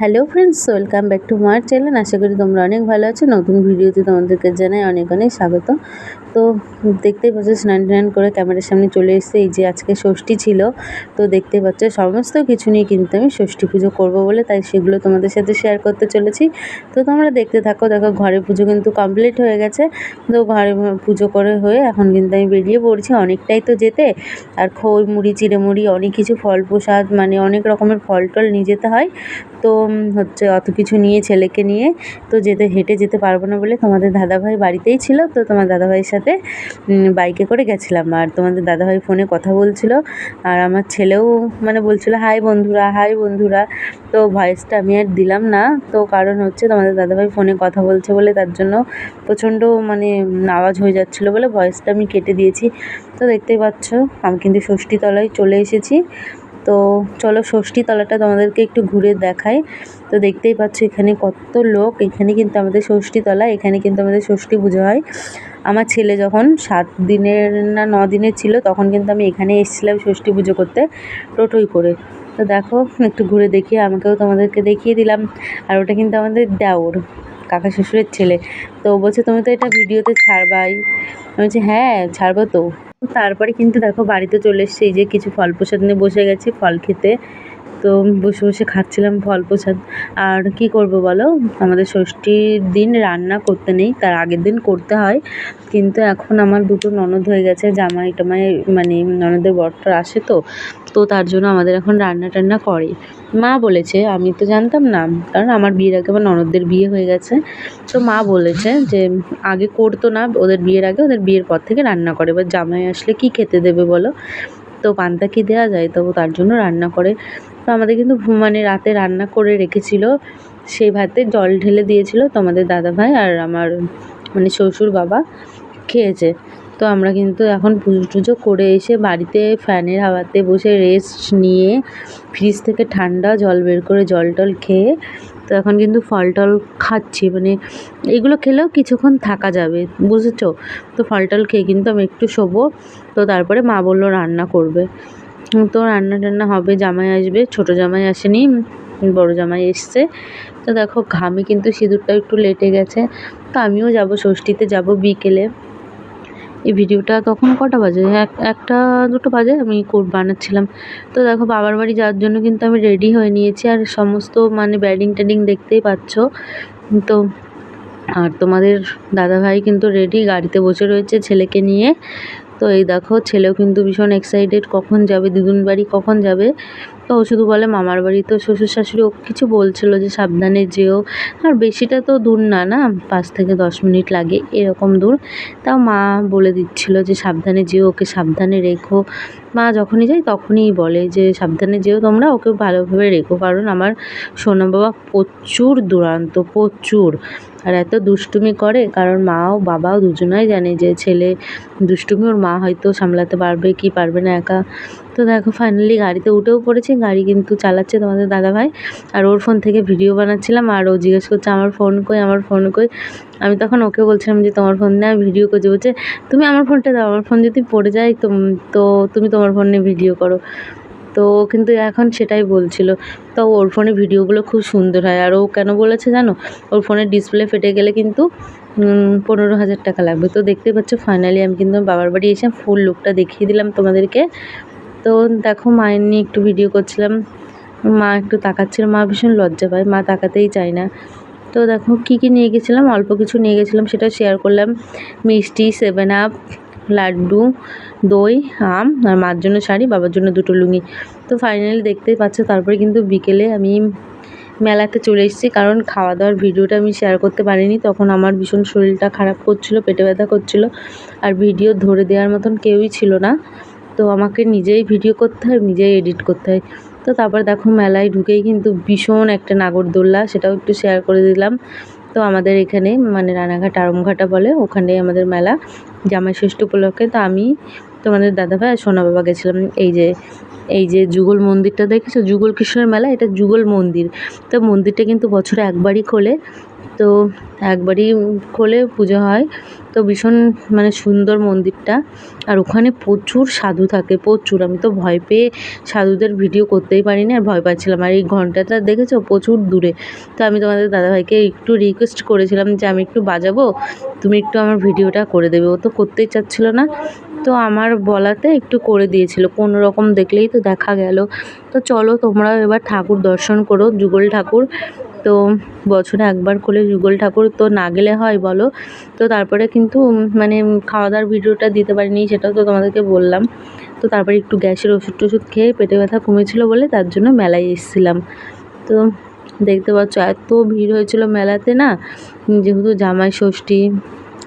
Hello friends, welcome back to মার channel. আশা করি তোমরা অনেক ভালো আছো। নতুন ভিডিওতে তোমাদেরকে জানাই অনেক অনেক স্বাগত। তো দেখতেই পাচ্ছ, স্নান টান করে ক্যামেরার সামনে চলে এসেছে। এই যে আজকে ষষ্ঠী ছিল, তো দেখতেই পাচ্ছ, সমস্ত কিছু নিয়ে কিন্তু আমি ষষ্ঠী পুজো করব বলে তাই সেগুলো তোমাদের সাথে শেয়ার করতে চলেছি। তো তোমরা দেখতে থাকো, দেখো ঘরে পুজো কিন্তু কমপ্লিট হয়ে গেছে। তো ঘরে পুজো করে হয়ে এখন কিন্তু আমি বেরিয়ে পড়ছি অনেকটাই তো যেতে। আর খই মুড়ি, চিড়ে মুড়ি, অনেক কিছু ফল প্রসাদ মানে অনেক রকমের ফল টল নিয়ে যেতে হয়। তো হচ্ছে অত কিছু নিয়ে ছেলেকে নিয়ে তো যেতে, হেঁটে যেতে পারব না বলে তোমাদের দাদাভাই বাড়িতেই ছিল, তো তোমার দাদাভাইয়ের সাথে বাইকে করে গেছিলাম। আর তোমাদের দাদাভাই ফোনে কথা বলছিল, আর আমার ছেলেও মানে বলছিল, হাই বন্ধুরা হাই বন্ধুরা। তো ভয়েসটা আমি আর দিলাম না। তো কারণ হচ্ছে তোমাদের দাদাভাই ফোনে কথা বলছে বলে তার জন্য প্রচণ্ড মানে আওয়াজ হয়ে যাচ্ছিল বলে ভয়েসটা আমি কেটে দিয়েছি। তো দেখতেই পাচ্ছ, আমি কিন্তু ষষ্ঠীতলায় চলে এসেছি। তো চলো ষষ্ঠী তলাটা তোমাদেরকে একটু ঘুরে দেখাই। তো দেখতেই পাচ্ছ এখানে কত লোক, এখানে কিন্তু আমাদের ষষ্ঠী তলা, এখানে কিন্তু আমাদের ষষ্ঠী পুজো হয়। আমার ছেলে যখন সাত দিনের না ন দিনের ছিল, তখন কিন্তু আমি এখানে এসেছিলাম ষষ্ঠী পুজো করতে টোটোই করে। তো দেখো, একটু ঘুরে দেখিয়ে আমাকেও তোমাদেরকে দেখিয়ে দিলাম। আর ওটা কিন্তু আমাদের দেওর, কাকা শ্বশুরের ছেলে। তো বলছে, তুমি তো এটা ভিডিওতে ছাড়বাই। আমি বলছি হ্যাঁ ছাড়বো তো। তারপরে কিন্তু দেখো বাড়িতে চলে এসেছি, এই যে কিছু ফল প্রসাদ নিয়ে বসে গেছি, ফল খেতে। তো বসে বসে খাচ্ছিলাম ফল প্রসাদ। আর কি করব বলো? আমাদের ষষ্ঠীর দিন রান্না করতে নেই, তার আগের দিন করতে হয়। কিন্তু এখন আমার দুটো ননদ হয়ে গেছে, জামাই টামাই মানে ননদের বরটা আসে তো তো তার জন্য আমাদের এখন রান্না টান্না করে। মা বলেছে, আমি তো জানতাম না, কারণ আমার বিয়ের আগে আমার ননদদের বিয়ে হয়ে গেছে। তো মা বলেছে যে, আগে করতো না, ওদের বিয়ের আগে ওদের বিয়ের পর থেকে রান্না করে। এবার জামাই আসলে কি খেতে দেবে বলো? তো পান্তা কি দেওয়া যায়? তো তার জন্য রান্না করে। আমাদের কিন্তু মানে রাতে রান্না করে রেখেছিল। সেই ভাতে জল ঢেলে দিয়েছিল তো আমাদের দাদাভাই আর আমার মানে শ্বশুর বাবা খেয়েছে। তো আমরা কিন্তু এখন পুজো টুজো করে এসে বাড়িতে ফ্যানের হাওয়াতে বসে রেস্ট নিয়ে ফ্রিজ থেকে ঠান্ডা জল বের করে জল টল খেয়ে তো এখন কিন্তু ফল টল খাচ্ছি। মানে এগুলো খেলেও কিছুক্ষণ থাকা যাবে, বুঝেছ? তো ফল টল খেয়ে কিন্তু আমি একটু শোবো। তো তারপরে মা বলল রান্না করবে। তো রান্না টান্না হবে, জামাই আসবে, ছোটো জামাই আসেনি, বড় জামাই এসছে। তো দেখো, ঘামে কিন্তু সিঁদুরটা একটু লেটে গেছে, তো আমিও যাব, ষষ্ঠীতে যাব বিকেলে। এই ভিডিওটা তখন কটা বাজে? এক, একটা, দুটো বাজে? আমি বানাচ্ছিলাম। তো দেখো, বাবার বাড়ি যাওয়ার জন্য কিন্তু আমি রেডি হয়ে নিয়েছি, আর সমস্ত মানে ব্যাডিং ট্যাডিং দেখতেই পাচ্ছ। তো, আর তোমাদের দাদাভাই কিন্তু রেডি, গাড়িতে বসে রয়েছে ছেলেকে নিয়ে। তো এই দেখো ছেলেও কিন্তু ভীষণ এক্সাইটেড কখন যাবে দিদুন বাড়ি কখন যাবে? তো ও শুধু বলে, মামার বাড়ি তো শ্বশুর শাশুড়ি, ও কিছু বলছিল যে সাবধানে যেও। আর বেশিটা তো দূর না না? পাঁচ থেকে দশ মিনিট লাগে, এরকম দূর। তাও মা বলে দিচ্ছিল যে, সাবধানে যেও, ওকে সাবধানে রেখো। মা যখনই যায় তখনই বলে যে, সাবধানে যেও তোমরা, ওকে ভালোভাবে রেখো। কারণ আমার সোনা বাবা প্রচুর দুরান্ত, প্রচুর। আর এত দুষ্টুমি করে, কারণ মাও বাবাও দুজনাই জানে যে, ছেলে দুষ্টুমি ওর মা হয়তো সামলাতে পারবে কি পারবে না একা। তো দেখো ফাইনালি গাড়িতে উঠেও পড়েছি। গাড়ি কিন্তু চালাচ্ছে তোমাদের দাদাভাই। আর ওর ফোন থেকে ভিডিও বানাচ্ছিলাম আর ও জিজ্ঞেস করছে, আমার ফোন কই, আমার ফোন কই? আমি তখন ওকে বলছিলাম যে, তোমার ফোন দিয়ে আমি ভিডিও করছি। বলছে, তুমি আমার ফোনটা দাও, আমার ফোন যদি পড়ে যায় তো তো তুমি তোমার ফোন নিয়ে ভিডিও করো। তো কিন্তু এখন সেটাই বলছিল। তো ওর ফোনে ভিডিওগুলো খুব সুন্দর হয়। আর ও কেন বলেছে জানো? ওর ফোনের ডিসপ্লে ফেটে গেলে কিন্তু পনেরো হাজার টাকা লাগবে। তো দেখতেই পাচ্ছ ফাইনালি আমি কিন্তু বাবার বাড়ি এসে ফুল লুকটা দেখিয়ে দিলাম তোমাদেরকে। তো দেখো মায়ের নিয়ে একটু ভিডিও করছিলাম। মা একটু তাকাচ্ছিল, মা ভীষণ লজ্জা পায়, মা তাকাতেই চায় না। তো দেখো কী কী নিয়ে গেছিলাম, অল্প কিছু নিয়ে গেছিলাম, সেটা শেয়ার করলাম। মিষ্টি সেভেন আপ লাড্ডু, দই, আম, আর মার জন্য শাড়ি, বাবার জন্য দুটো লুঙ্গি। তো ফাইনালি দেখতেই পাচ্ছ, তারপরে কিন্তু বিকেলে আমি মেলাতে চলে এসেছি, কারণ খাওয়া দাওয়ার ভিডিওটা আমি শেয়ার করতে পারিনি। তখন আমার ভীষণ শরীরটা খারাপ করছিল, পেটে ব্যথা করছিল, আর ভিডিও ধরে দেওয়ার মতন কেউই ছিল না। তো আমাকে নিজেই ভিডিও করতে হয়, নিজেই এডিট করতে হয়। তো তারপর দেখো মেলায় ঢুকেই কিন্তু ভীষণ একটা নাগরদোল্লা, সেটাও একটু শেয়ার করে দিলাম। তো আমাদের এখানে মানে রানাঘাট আরমঘাটা বলে ওখানে আমাদের মেলা জামাই ষষ্ঠী উপলক্ষে। তো আমি তোমাদের দাদাভাই আর সোনা বাবা গেছিলাম। এই যে এই যে যুগল মন্দিরটা দেখেছ? যুগল কৃষ্ণের মেলা, এটা যুগল মন্দির। তো মন্দিরটা কিন্তু বছরে একবারই খোলে। তো একবারই খোলে, পুজো হয়। তো ভীষণ মানে সুন্দর মন্দিরটা। আর ওখানে প্রচুর সাধু থাকে, প্রচুর। আমি তো ভয় পেয়ে সাধুদের ভিডিও করতেই পারিনি আর ভয় পাচ্ছিলাম। আর এই ঘন্টাটা দেখেছ? প্রচুর দূরে। তো আমি তোমাদের দাদাভাইকে একটু রিকোয়েস্ট করেছিলাম যে আমি একটু বাজাবো, তুমি একটু আমার ভিডিওটা করে দেবে। ও তো করতেই চাচ্ছিলো না। তো আমার বলাতে একটু করে দিয়েছিল। কোনো রকম দেখলেই তো দেখা গেল। তো চলো তোমরা এবার ঠাকুর দর্শন করো, যুগল ঠাকুর। তো বছরে একবার খোলে যুগল ঠাকুর তো না গেলে হয় বলো। তো তারপরে কিন্তু মানে খাওয়া দাওয়ার ভিডিওটা দিতে পারিনি, সেটাও তো তোমাদেরকে বললাম। তো তারপরে একটু গ্যাসের ওষুধ টষুধ খেয়ে পেটে ব্যথা কমেছিল বলে তার জন্য মেলায় এসেছিলাম। তো দেখতে পাচ্ছ, এত ভিড় হয়েছিল মেলাতে না। যেহেতু জামাই ষষ্ঠী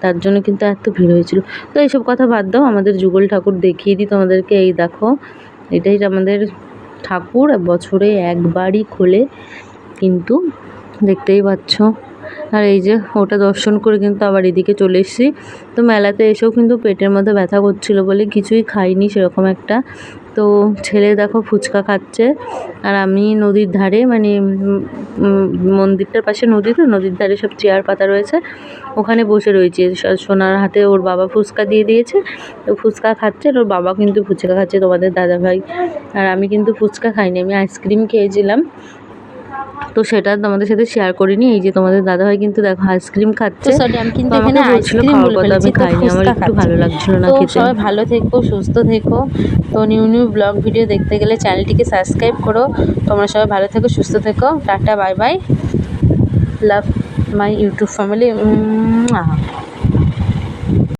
তার জন্য কিন্তু এত ভিড় হয়েছিল। তো এইসব কথা বাদ দাও, আমাদের যুগল ঠাকুর দেখিয়ে দিই তোমাদেরকে। এই দেখো, এটাই আমাদের ঠাকুর, বছরে একবারই খোলে। কিন্তু দেখতেই পাচ্ছ। আর এই যে ওটা দর্শন করে কিন্তু আবার এদিকে চলে এসেছি। তো মেলাতে এসেও কিন্তু পেটের মধ্যে ব্যথা করছিল বলে কিছুই খাইনি, সেরকম একটা তো ছেলে দেখো ফুচকা খাচ্ছে। আর আমি নদীর ধারে মানে মন্দিরটার পাশে নদী তো, নদীর ধারে সব চেয়ার পাতা রয়েছে। ওখানে বসে রয়েছে। সোনার হাতে ওর বাবা ফুচকা দিয়ে দিয়েছে। তো ফুচকা খাচ্ছে আর ওর বাবা কিন্তু ফুচকা খাচ্ছে তোমাদের দাদাভাই। আর আমি কিন্তু ফুচকা খাইনি, আমি আইসক্রিম খেয়েছিলাম। তো সেটা তোমাদের সাথে শেয়ার করিনি। এই যে তোমাদের দাদা ভাই কিন্তু দেখো আইসক্রিম খাচ্ছে। সরি আমি কিন্তু আমাকে বলছিল খাওয়ার কথা, আমি খাইনি, আমার একটু ভালো লাগছিল না খেতে। সবাই ভালো থেকো সুস্থ থেকো। তো নিউ নিউ ব্লগ ভিডিও দেখতে গেলে চ্যানেলটিকে সাবস্ক্রাইব করো। তোমরা সবাই ভালো থেকো সুস্থ থেকো। Tata bye bye love my YouTube family